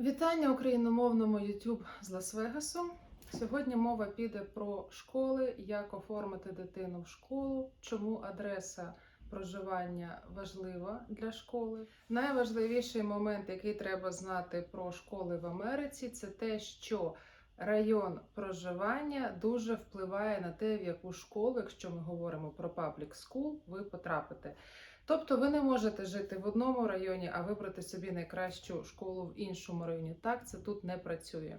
Вітання україномовному YouTube з Лас-Вегасу. Сьогодні мова піде про школи, як оформити дитину в школу, чому адреса проживання важлива для школи. Найважливіший момент, який треба знати про школи в Америці, це те, що район проживання дуже впливає на те, в яку школу, якщо ми говоримо про public school, ви потрапите. Тобто ви не можете жити в одному районі, а вибрати собі найкращу школу в іншому районі. Так це тут не працює.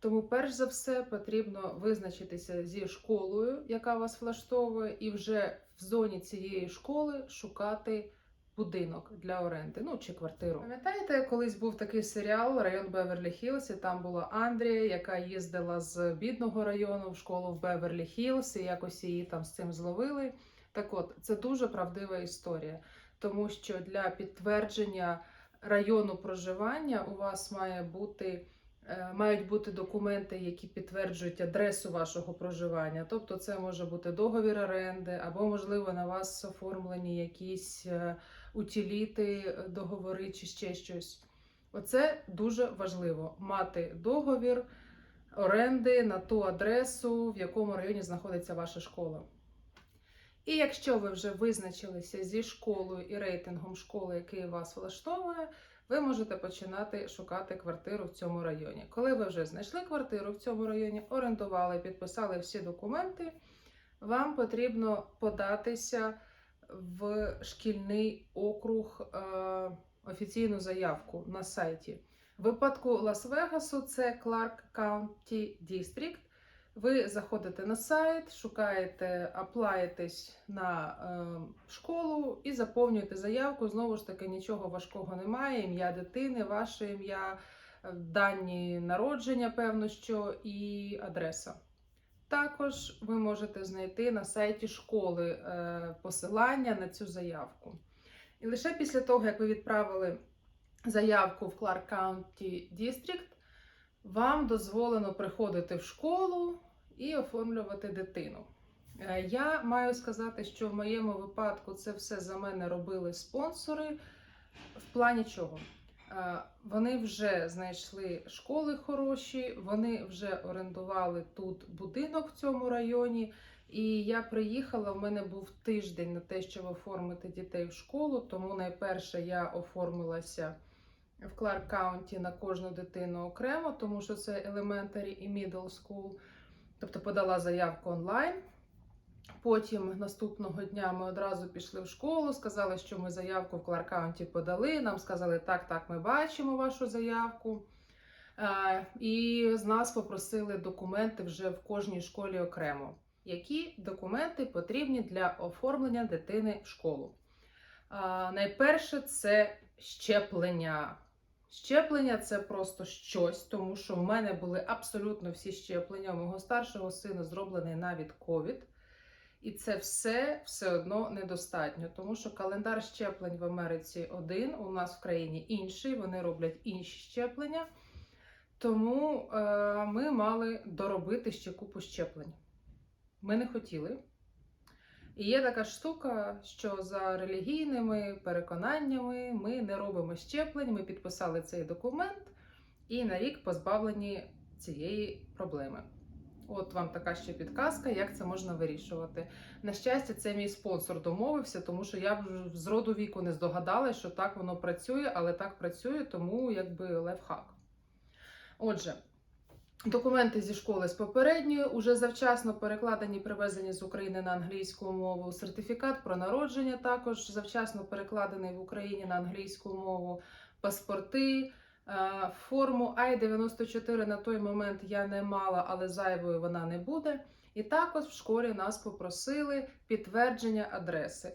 Тому, перш за все, потрібно визначитися зі школою, яка вас влаштовує, і вже в зоні цієї школи шукати будинок для оренди, ну чи квартиру. Пам'ятаєте, колись був такий серіал Район Беверлі Хіллз, і там була Андрія, яка їздила з бідного району в школу в Беверлі Хіллз, і якось її там з цим зловили. Так от, це дуже правдива історія, тому що для підтвердження району проживання у вас має бути, е, мають бути документи, які підтверджують адресу вашого проживання. Тобто, це може бути договір оренди, або, можливо, на вас оформлені якісь е, утиліти, договори чи ще щось. Оце дуже важливо мати договір оренди на ту адресу, в якому районі знаходиться ваша школа. І якщо ви вже визначилися зі школою і рейтингом школи, який вас влаштовує, ви можете починати шукати квартиру в цьому районі. Коли ви вже знайшли квартиру в цьому районі, орендували, підписали всі документи, вам потрібно податися в шкільний округ е, офіційну заявку на сайті. В випадку Лас-Вегасу це Clark County District. Ви заходите на сайт, шукаєте, аплаєтесь на е, школу і заповнюєте заявку. Знову ж таки, нічого важкого немає. Ім'я дитини, ваше ім'я, е, дані народження, певно, що і адреса. Також ви можете знайти на сайті школи е, посилання на цю заявку. І лише після того, як ви відправили заявку в Clark County District, вам дозволено приходити в школу і оформлювати дитину. Е, Я маю сказати, що в моєму випадку це все за мене робили спонсори. В плані чого? Е, Вони вже знайшли школи хороші, вони вже орендували тут будинок в цьому районі. І я приїхала, в мене був тиждень на те, щоб оформити дітей в школу. Тому найперше я оформилася в Кларк Каунті на кожну дитину окремо, тому що це elementary і middle school. Тобто подала заявку онлайн. Потім наступного дня ми одразу пішли в школу, сказали, що ми заявку в Кларк Каунті подали. Нам сказали, так, так, ми бачимо вашу заявку. Е, І з нас попросили документи вже в кожній школі окремо. Які документи потрібні для оформлення дитини в школу? Е, Найперше це щеплення. Щеплення це просто щось, тому що в мене були абсолютно всі щеплення. У мого старшого сина зроблений навіть ковід. І це все все одно недостатньо, тому що календар щеплень в Америці один, у нас в країні інший, вони роблять інші щеплення. Тому е, ми мали доробити ще купу щеплень. Ми не хотіли. І є така штука, що за релігійними переконаннями ми не робимо щеплень, ми підписали цей документ і на рік позбавлені цієї проблеми. От вам така ще підказка, як це можна вирішувати. На щастя, це мій спонсор домовився, тому що я вже з роду віку не здогадалася, що так воно працює, але так працює, тому якби лайфхак. Отже, Документи зі школи з попередньої уже завчасно перекладені, привезені з України на англійську мову. Сертифікат про народження також завчасно перекладений в Україні на англійську мову, паспорти, е, форму I-94 на той момент я не мала, але зайвою вона не буде. І також в школі нас попросили підтвердження адреси.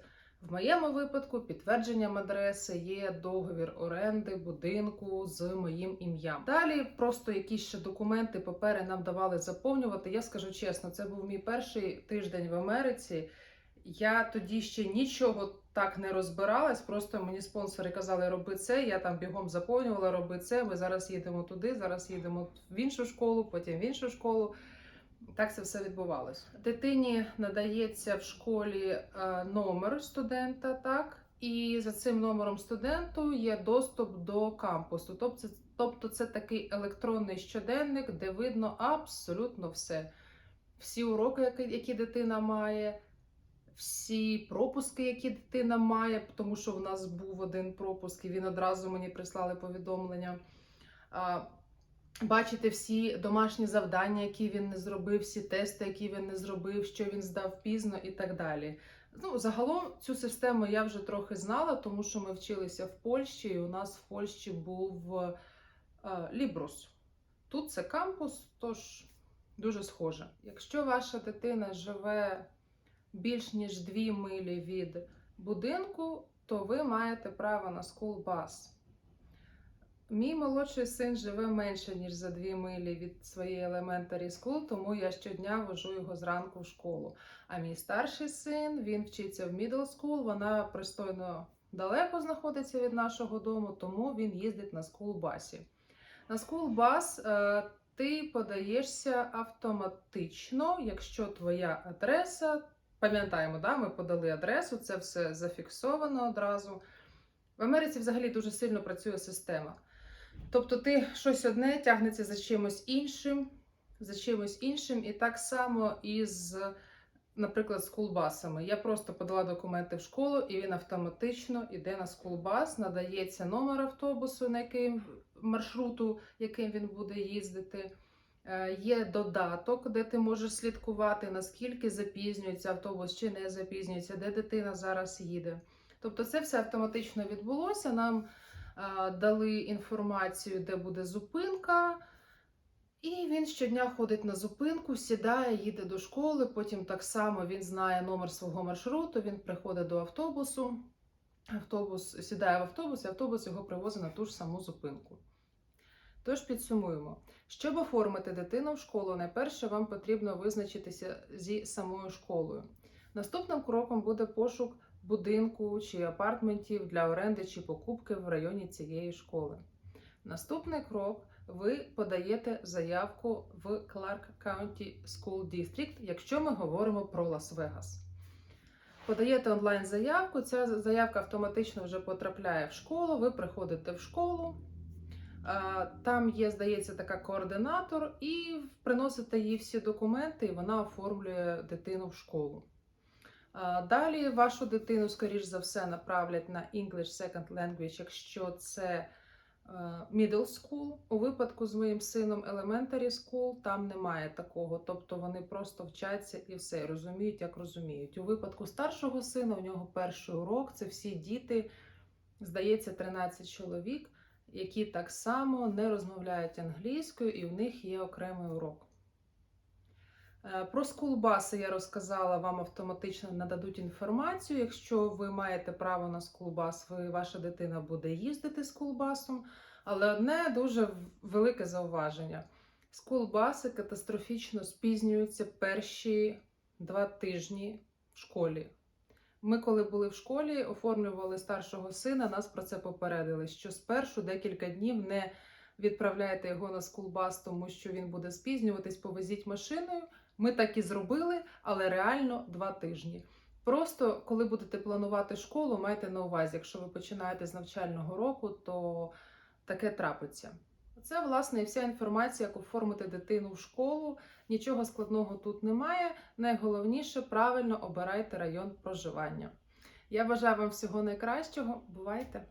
В моєму випадку підтвердженням адреси є договір оренди будинку з моїм ім'ям. Далі просто якісь ще документи, папери нам давали заповнювати. Я скажу чесно, це був мій перший тиждень в Америці. Я тоді ще нічого так не розбиралась. Просто мені спонсори казали, роби це. Я там бігом заповнювала, роби це. Ми зараз їдемо туди, зараз їдемо в іншу школу, потім в іншу школу. Так це все відбувалось. Дитині надається в школі е, номер студента, так, і за цим номером студенту є доступ до кампусу. Тобто, тобто це такий електронний щоденник, де видно абсолютно все. Всі уроки, які дитина має, всі пропуски, які дитина має, тому що в нас був один пропуск, і він одразу мені прислали повідомлення. Бачити всі домашні завдання, які він не зробив, всі тести, які він не зробив, що він здав пізно і так далі. Ну, загалом цю систему я вже трохи знала, тому що ми вчилися в Польщі, і у нас в Польщі був е, Лібрус. Тут це кампус, тож дуже схоже. Якщо ваша дитина живе більш ніж 2 милі від будинку, то ви маєте право на скулбас. Мій молодший син живе менше, ніж за 2 милі від своєї elementary school, тому я щодня вожу його зранку в школу. А мій старший син він вчиться в middle school, вона пристойно далеко знаходиться від нашого дому, тому він їздить на скулбасі. На скулбас е, ти подаєшся автоматично, якщо твоя адреса. Пам'ятаємо, да, ми подали адресу, це все зафіксовано одразу. В Америці взагалі дуже сильно працює система. Тобто ти щось одне тягнеться за чимось іншим, за чимось іншим, і так само із, наприклад, скулбасами. Я просто подала документи в школу, і він автоматично йде на скулбас, надається номер автобусу, на яким маршруту, яким він буде їздити. Е, Є додаток, де ти можеш слідкувати, наскільки запізнюється автобус чи не запізнюється, де дитина зараз їде. Тобто це все автоматично відбулося. Нам дали інформацію, де буде зупинка, і він щодня ходить на зупинку, сідає, їде до школи. Потім так само він знає номер свого маршруту, він приходить до автобусу. Автобус сідає в автобус, і автобус його привозить на ту ж саму зупинку. Тож підсумуємо. Щоб оформити дитину в школу, найперше вам потрібно визначитися зі самою школою. Наступним кроком буде пошук будинку чи апартментів для оренди чи покупки в районі цієї школи. Наступний крок ви подаєте заявку в Clark County School District, якщо ми говоримо про Лас-Вегас. Подаєте онлайн заявку, ця заявка автоматично вже потрапляє в школу. Ви приходите в школу. Там є, здається, така координатор, і приносите їй всі документи, і вона оформлює дитину в школу. Далі вашу дитину, скоріш за все, направлять на English Second Language, якщо це е, middle school. У випадку з моїм сином elementary school там немає такого. Тобто вони просто вчаться і все, розуміють, як розуміють. У випадку старшого сина, у нього перший урок, це всі діти, здається, 13 чоловік, які так само не розмовляють англійською, і в них є окремий урок. Е, Про скулбаси я розказала, вам автоматично нададуть інформацію. Якщо ви маєте право на скулбас, ви, ваша дитина буде їздити скулбасом. Але одне дуже велике зауваження: скулбаси катастрофічно спізнюються перші два тижні в школі. Ми, коли були в школі, оформлювали старшого сина, нас про це попередили, що спершу декілька днів не відправляйте його на скулбас, тому що він буде спізнюватись, повезіть машиною. Ми так і зробили, але реально два тижні. Просто коли будете планувати школу, майте на увазі, якщо ви починаєте з навчального року, то таке трапиться. Це, власне, і вся інформація, як оформити дитину в школу. Нічого складного тут немає. Найголовніше правильно обирайте район проживання. Я бажаю вам всього найкращого. Бувайте!